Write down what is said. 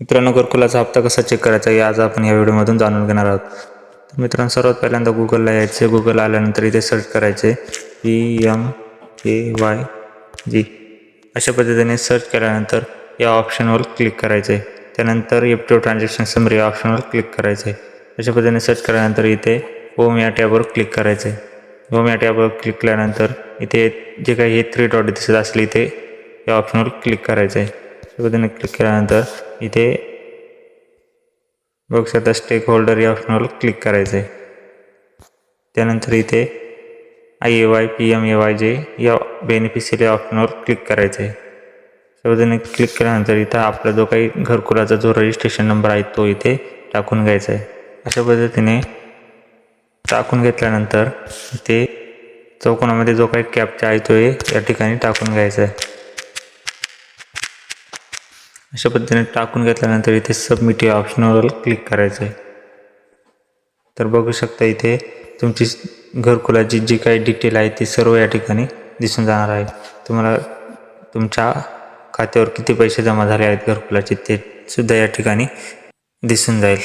मित्रांनो घरकुलाचा हप्ता कसा चेक करायचा हे आज आपण या व्हिडिओमधून जाणून घेणार आहोत. तर मित्रांनो सर्वात पहिल्यांदा गुगलला यायचे गुगल आल्यानंतर इथे सर्च करायचे P M A Y G अशा पद्धतीने सर्च केल्यानंतर या ऑप्शनवर क्लिक करायचे त्यानंतर एफ ट्रान्झॅक्शन समरी या ऑप्शनवर क्लिक करायचे अशा पद्धतीने सर्च केल्यानंतर इथे होम या टॅबवर क्लिक करायचे होम या टॅबवर क्लिक केल्यानंतर इथे जे काही हे थ्री डॉट दिसत असले इथे या ऑप्शनवर क्लिक करायचं आहे. त्या क्लिक केल्यानंतर इथे बघू शकता स्टेक होल्डर या ऑप्शनवर क्लिक करायचं आहे त्यानंतर इथे I A Y P M A Y J या बेनिफिशियरी ऑप्शनवर क्लिक करायचं आहे त्या क्लिक केल्यानंतर इथं आपला जो काही घरकुलाचा जो रजिस्ट्रेशन नंबर आहे तो इथे टाकून घ्यायचा आहे अशा पद्धतीने टाकून घेतल्यानंतर इथे चौकोनामध्ये जो काही कॅपचा आहे तो हे या ठिकाणी टाकून घ्यायचा आहे अशा पद्धतीने टाकून घेतल्यानंतर इथे सबमिट या ऑप्शनवर क्लिक करायचं आहे. तर बघू शकता इथे तुमची घरकुलाची जी काही डिटेल आहे ती सर्व या ठिकाणी दिसून जाणार आहे. तुम्हाला तुमच्या खात्यावर किती पैसे जमा झाले आहेत घरकुलाचे ते सुद्धा या ठिकाणी दिसून जाईल.